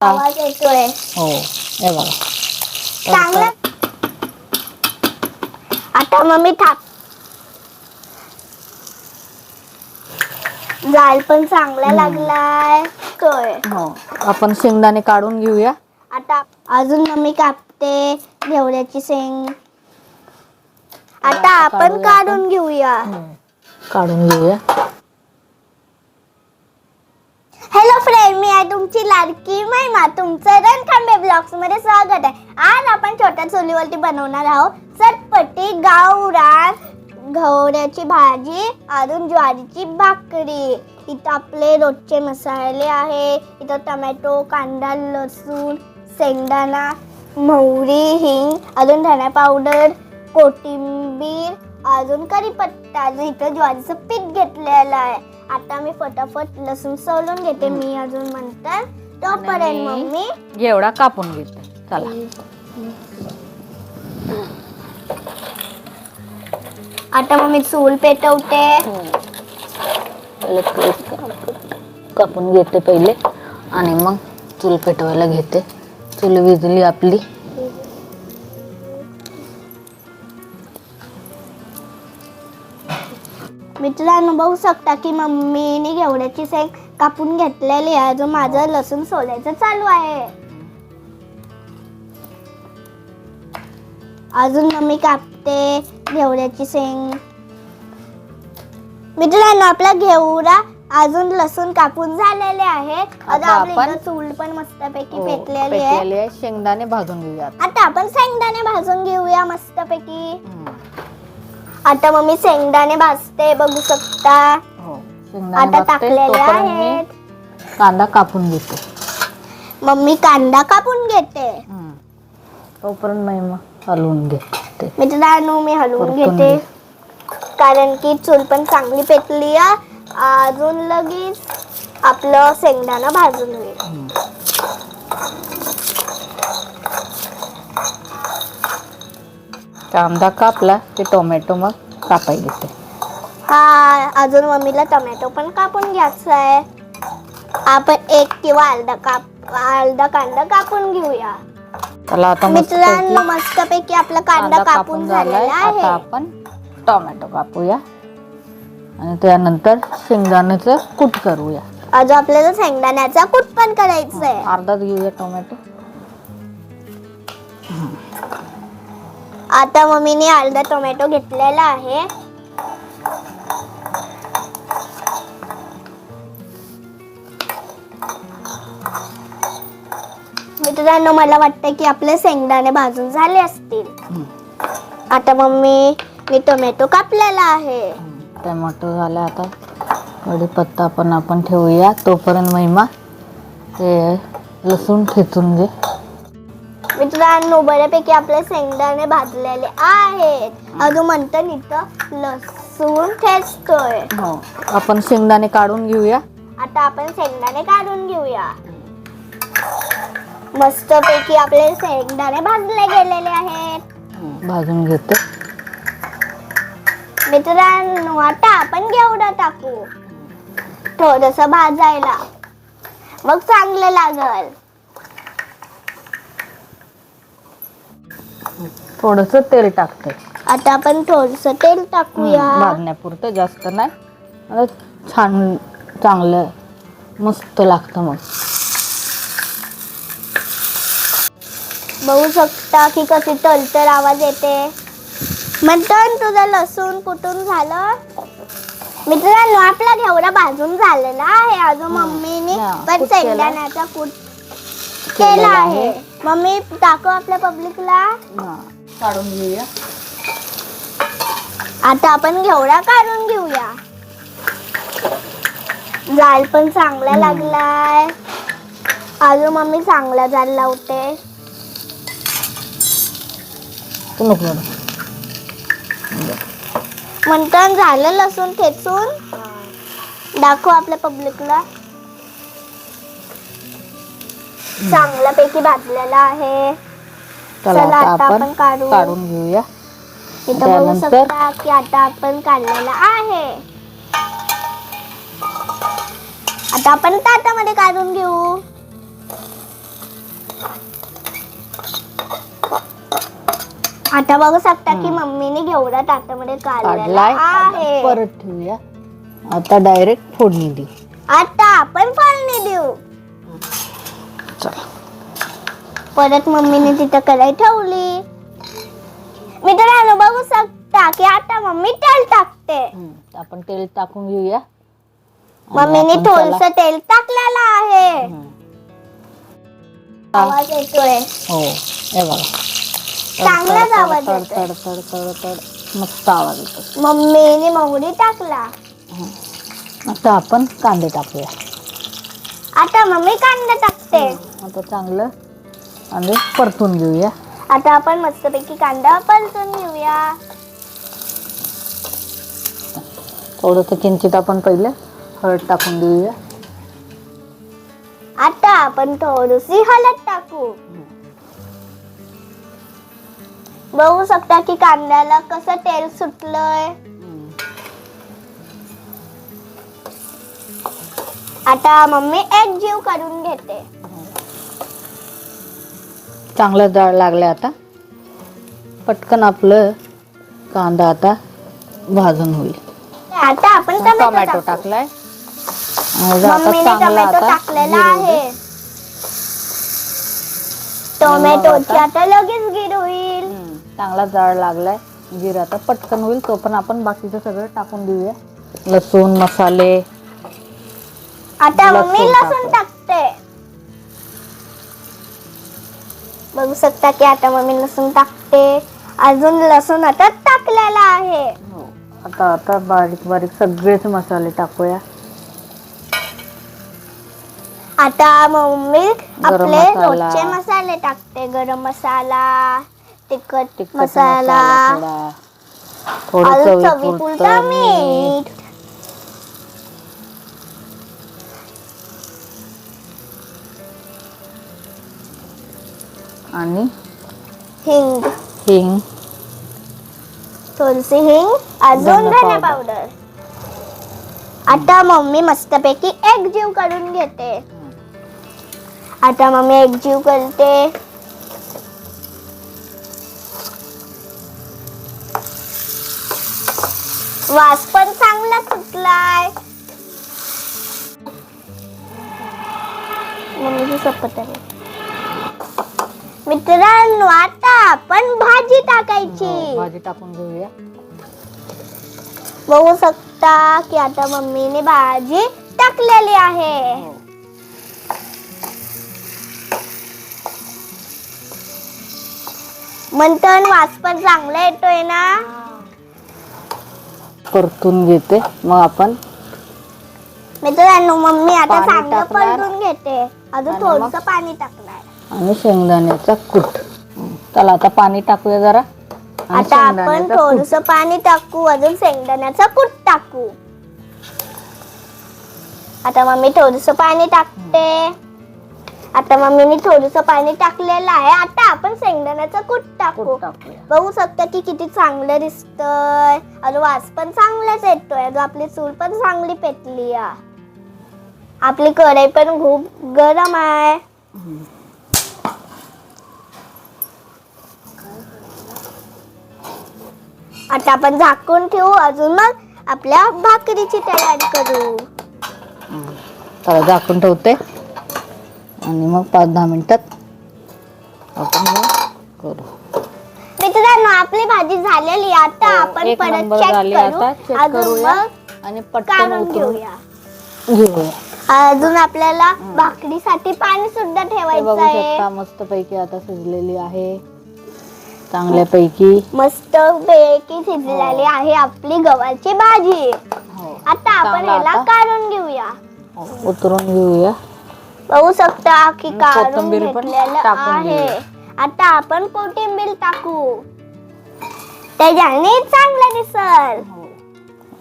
आवाज येतोय हो हे बघा चांगला आता मम्मी थाप जाल पण चांगला लागलाय हो आपण शेंगदाणे काढून घेऊया आता अजून मम्मी कापते घेवड्याची शेंग आता आपण काढूया काढून घेऊया काढून घेऊया आहे तुमची लाडकी महिमा तुमचं रणखांबे ब्लॉग्समध्ये स्वागत आहे. आज आपण छोट्या चुलीवरती बनवणार आहोत चटपटी गावरान गवऱ्याची भाजी अजून ज्वारीची भाकरी. इथं आपले रोजचे मसाले आहे. इथं टमॅटो कांदा लसूण शेंगदाणा मोहरी हिंग अजून धना पावडर कोथिंबीर अजून कढीपत्ता अजून इथं ज्वारीचं पीठ घेतलेलं आहे. आता मी फटाफट लसूण सोलून घेते मी अजून म्हणतात तोपर्यंत आणि- मम्मी घेवडा कापून घेते. चला. आता मम्मी चूल पेटवते. केस कापून घेते पहिले. आणि मग चूल पेटवायला घेते. चूल विजली आपली. मित्रांनो बघू शकता की मम्मीने घेवड्याची शेंग कापून घेतलेली आहे. अजून माझं लसूण सोलायचं चालू आहे. अजून मम्मी कापते घेवड्याची शेंग. मित्रांनो आपला घेवडा अजून लसूण कापून झालेले आहे. आता आपण- चूल पण मस्तपैकी हो, पेटलेली आहे. पेटलेली आहे. शेंगदाणे भाजून घेऊया आता आपण शेंगदाणे भाजून घेऊया मस्तपैकी. हम्म. आता मम्मी शेंगदाणे भाजते बघू शकता हो शेंगदाणे आता भाजते टाकलेले तोपर्यंत मी आहेत कांदा कापून घेते मम्मी कांदा कापून घेते हम्म. तोपर्यंत मी मग हलवून घेते मित्रांनो मी हलवून परतून घेते. कारण की चूल पण चांगली पेटली आहे. अजून लगेच आपलं शेंगदाणा भाजून होईल हम्म. कांदा कापला की टोमॅटो मग कापाय घेते हा अजून मम्मीला टोमॅटो पण कापून घ्यायचा आहे. आपण एक किंवा अर्धा काप अर्धा कांदा कापून घेऊया. चला आता मस्त मित्रांनो मस्तपैकी आपला कांदा कापून झालेला आता आहे आपण टोमॅटो कापूया. आणि त्यानंतर शेंगदाण्याचं कूट करूया. अजून आपल्याला शेंगदाण्याचा कूट पण करायचा आहे अर्धाच घेऊया टोमॅटो. आता मम्मीने अर्धा टोमॅटो घेतलेला आहे. मित्रांनो मला वाटतं की आपले शेंगदाणे भाजून झाले असतील. आता मम्मी मी टोमॅटो कापलेला आहे. टोमॅटो झाला आता. कढीपत्ता पण आपण ठेवूया. तोपर्यंत महिमा ते लसूण ठेचून घे. मित्रांनो बऱ्यापैकी आपले शेंगदाणे भाजलेले आहेत. अजून म्हणतं इथं लसूण ठेचतोय. हो आपण शेंगदाणे काढून घेऊया. आता आपण शेंगदाणे काढून घेऊया. मस्तपैकी आपले शेंगदाणे भाजले गेलेले आहेत. भाजून घेते. मित्रांनो आता आपण घेवडा टाकू. थोडस भाजायला. मग चांगलं लागल. थोडस तेल टाकते. आता आपण थोडस तेल टाकूया. भाजण्यापुरतं जास्त नाही. छान चांगलं मस्त लागतं मग. बघू शकता की कशी तलतर आवाज येते. म्हणतो तुझं लसूण कुठून झालं? मित्रांनो आपला घेवडा भाजून झालेला आहे. अजून मम्मीने पण. शेंगदाण्याचा कूट केला आहे. आहे. मम्मी टाकू आपल्या पब्लिकला काढून घेऊया. आता आपण घेवडा काढून घेऊया. जाल पण चांगला लागलाय. अजून मम्मी चांगला जाल लावते. नको करू. म्हणतात झालं लसूण ठेचून? दाखव आपल्या पब्लिकला. चांगल्यापैकी भाजलेला आहे. चला चला, आता आता आपण आपण काढू. काढून घेऊया. इथं बघू त्यानंतर? शकता की आता आपण काढलेला आहे. आता आपण ताटामध्ये काढून घेऊ. आता बघू शकता की मम्मीने घेवडा ताटामध्ये काढलेला काढलाय. आहे. परत ठेवूया. आता डायरेक्ट फोडणी दे आता आपण फोडणी देऊ. चला. परत मम्मीने तिथं कढाई ठेवली. मित्रांनो बघू शकता की आता मम्मी तेल टाकते. हम्म, आपण तेल टाकून घेऊया. आणि मम्मीने आपण त्याला- थोडस तेल टाकलेलं आहे. हम्म. आवाज येतोय. हो हे बघा. चांगलाच तड, आवाज तड, येतोय. तड तड तड तड. मस्त आवाज येतो मम्मीने मोहरी टाकला. आता आपण कांदे टाकूया. आता मम्मी कांदा टाकते. आता चांगलं कांदे परतून घेऊया. आता आपण मस्तपैकी कांदा परतून घेऊया. थोडंसं किंचित आपण पहिले हळद टाकून देऊया. आता आपण थोडीशी हळद टाकू. बघू शकता की कांद्याला कसं तेल सुटलंय. आता मम्मी एक जीव करून घेते. चांगलं जाळ लागलं आता. पटकन आपलं कांदा आता भाजून होईल. आता आपण टोमॅटो टोमॅटो टाकू. टाकलाय. मम्मीने चांगलं टोमॅटो आता टाकलेला गिरवू. दे. आहे. टोमॅटोची आता लगेच गिर होईल. हम्म, चांगला जाळ लागलाय. जिरा आता पटकन होईल तो पण आपण बाकीचं सगळं टाकून देऊया. लसूण मसाले आता लसूण मम्मी लसूण टाकू. टाकते. बघू शकता की आता मम्मी लसूण टाकते. अजून लसूण आता टाकलेला आहे. हो. आता आता बारीक बारीक सगळेच मसाले टाकूया. आता मम्मी आपले मसाला. रोजचे मसाले टाकते. गरम मसाला तिखट तिखट मसाला मसाला थोडा. थोडं अजून चवीपुरतं चवीपुरतं मीठ. आणि हिंग. हिंग. थोडीशी हिंग अजून धना. पावडर आता मम्मी मस्तपैकी एक जीव करून घेते. आता मम्मी एक जीव करते. वास पण चांगला सुटलाय. मम्मीची शपथ आहे. मित्रांनो आता आपण भाजी टाकायची. हो, भाजी टाकून घेऊया. बघू शकता की आता मम्मीने भाजी टाकलेली आहे. मंथन वास पण चांगला येतोय ना? परतून घेते. मग आपण मित्रांनो मम्मी आता पाणी चांगलं टाकणार. परतून घेते. अजून आणि थोडस? पाणी टाकणार. आणि शेंगदाण्याचा कूट. चला आता पाणी टाकूया जरा. आणि आता आपण शेंगदाण्याचा कूट. थोडस पाणी टाकू अजून शेंगदाण्याचं कूट टाकू. आता मम्मी थोडस पाणी टाकते. आता मम्मीने थोडस पाणी टाकलेलं आहे. आता आपण शेंगदाण्याचं कूट टाकू. कूट टाकूया. बघू शकता की किती चांगलं दिसतंय. अजून वास पण चांगलाच येतोय. अजून आपली चूल पण चांगली पेटली आहे. आपली कढई पण खूप गरम आहे. आता आपण झाकून ठेवू अजून मग आपल्या भाकरीची तयारी करू. चला झाकून ठेवते. आणि मग पाच दहा मिनिटात आपण करू. मित्रांनो आपली भाजी झालेली. आता हो, आपण एक परत नंबर चेक झाली करू. आता चेक अजून करूया मग आणि पटकन काढून उतरून घेऊया. घेऊया. अजून आपल्याला भाकरीसाठी पाणी सुद्धा हे ठेवायचं बघू आहे. शकता मस्त पैकी आता शिजलेली आहे. चांगल्यापैकी. मस्त पैकी शिजलेली आहे आपली गव्हाची भाजी. हो. आता आपण चांगलं आता. काढून घेऊया. हो, उतरून घेऊया. बघू शकता की काढून कोथिंबीर पण घेतलेलं टाकून आहे. घेऊया. आता आपण कोथिंबीर टाकू. त्याच्याने चांगलं दिसल.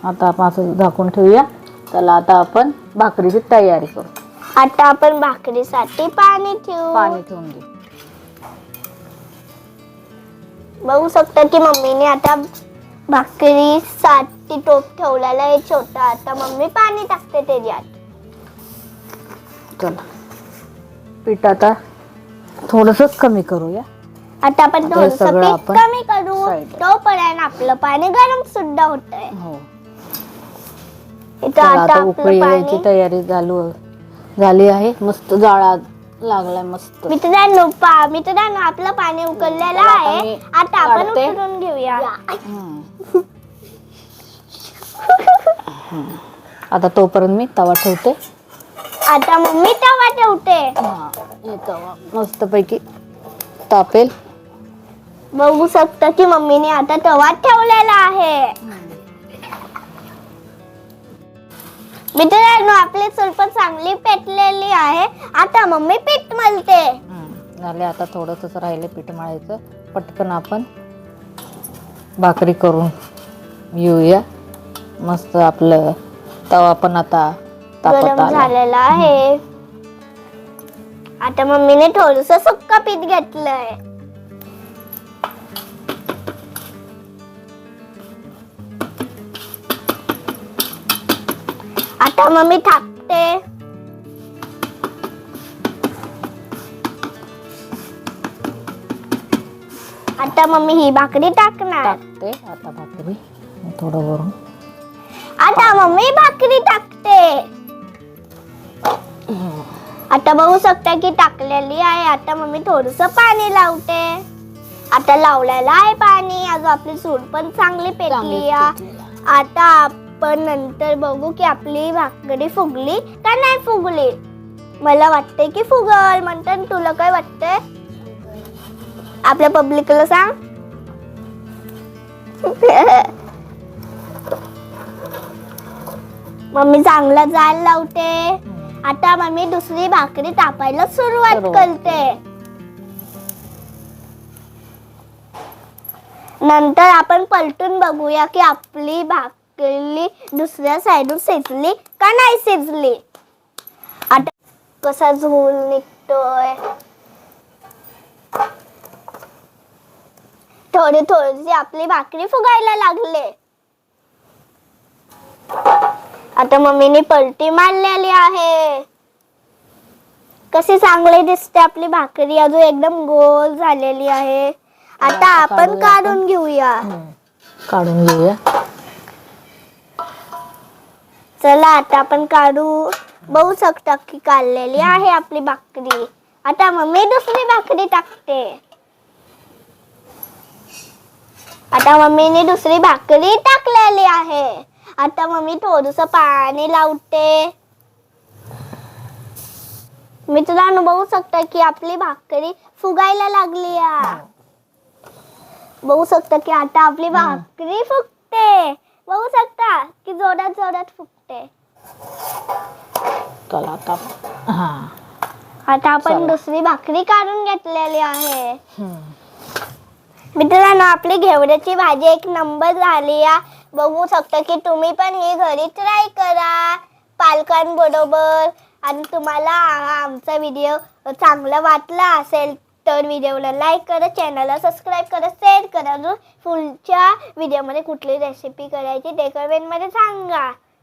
आता आपण असं झाकून ठेवूया. चला आता आपण भाकरीची तयारी करू. आता आपण भाकरीसाठी पाणी ठेवू. पाणी ठेवून घेऊ बघू शकता की मम्मीने आता भाकरीसाठी टोप ठेवलेला आहे छोटा. आता मम्मी पाणी टाकते त्याच्यात. चला. पीठ आता थोडस कमी करूया. आता आपण आता हे थोडस सगळं पीठ आपण कमी करू. side ला. तोपर्यंत आपलं पाणी गरम सुद्धा होतंय. हो. इथं चला आता आता आपलं उकळी यायची पाणी तयारी चालू झाली आहे. मस्त जाळा लागलाय मस्त. मित्रांनो पा मित्रांनो आपलं पाणी उकळलेलं आता आहे. आता आपण काढते. उकळून घेऊया. हम्म. हम्म. आता तोपर्यंत मी तवा ठेवते. आता मम्मी तवा ठेवते. हा, हे तवा. मस्तपैकी तापेल. बघू शकता की मम्मीने आता तवा ठेवलेला आहे. मित्रांनो आपली सुरप चांगली पेटलेली आहे. आता मम्मी पीठ हम्म. झाले आता थोडंसंच राहिले पीठ मळायचं. पटकन आपण भाकरी करून घेऊया. मस्त आपलं तवा पण आता तापत गरम आला. झालेला आहे. आता मम्मीने थोडस सुक्क पीठ घेतलंय. आता मम्मी थापते आता मम्मी ही भाकरी टाकणार. टाकते आता भाकरी. थोडं वरून. आता मम्मी भाकरी टाकते. आता बघू शकता की टाकलेली आहे. आता मम्मी थोडस पाणी लावते. आता लावलेलं आहे पाणी. अजून आपली सूड पण चांगली पेटली आहे. आता आपण नंतर बघू की आपली भाकरी फुगली का नाही फुगली. मला वाटते की फुगल म्हणतात तुला काय वाटतंय? आपल्या पब्लिकला सांग. मम्मी चांगला जाळ लावते. आता मम्मी दुसरी भाकरी तापायला सुरुवात करते. नंतर आपण पलटून बघूया की आपली भाकरी दुसऱ्या साईडून शिजली का नाही शिजली? आता कसा झोल निघतोय? थोडी थोडीशी आपली भाकरी फुगायला लागले. आता मम्मीने पलटी मारलेली आहे. कशी चांगली दिसते आपली भाकरी अजून एकदम गोल झालेली आहे. आता आपण काढून घेऊया. काढून घेऊया. चला आता आपण काढू. बघू शकता की काढलेली आहे आपली भाकरी. आता मम्मी दुसरी भाकरी टाकते. आता मम्मीने दुसरी भाकरी टाकलेली आहे. आता मम्मी थोडस पाणी लावते. मित्रांनो बघू शकता की आपली भाकरी फुगायला लागली आहे बघू शकता की आता आपली भाकरी फुगते. बघू शकता की जोरात जोरात चला आता. हा. आता आपण. दुसरी भाकरी काढून घेतलेली आहे. मित्रांनो आपली घेवड्याची भाजी एक नंबर झाली आहे बघू शकता की तुम्ही पण ही घरी ट्राय करा. पालकांबरोबर आणि तुम्हाला आमचा व्हिडिओ चांगला वाटला असेल तर व्हिडिओला लाईक करा चॅनलला सबस्क्राईब करा शेअर करा. अजून पुढच्या व्हिडिओमध्ये कुठली रेसिपी करायची ते कमेंटमध्ये सांगा.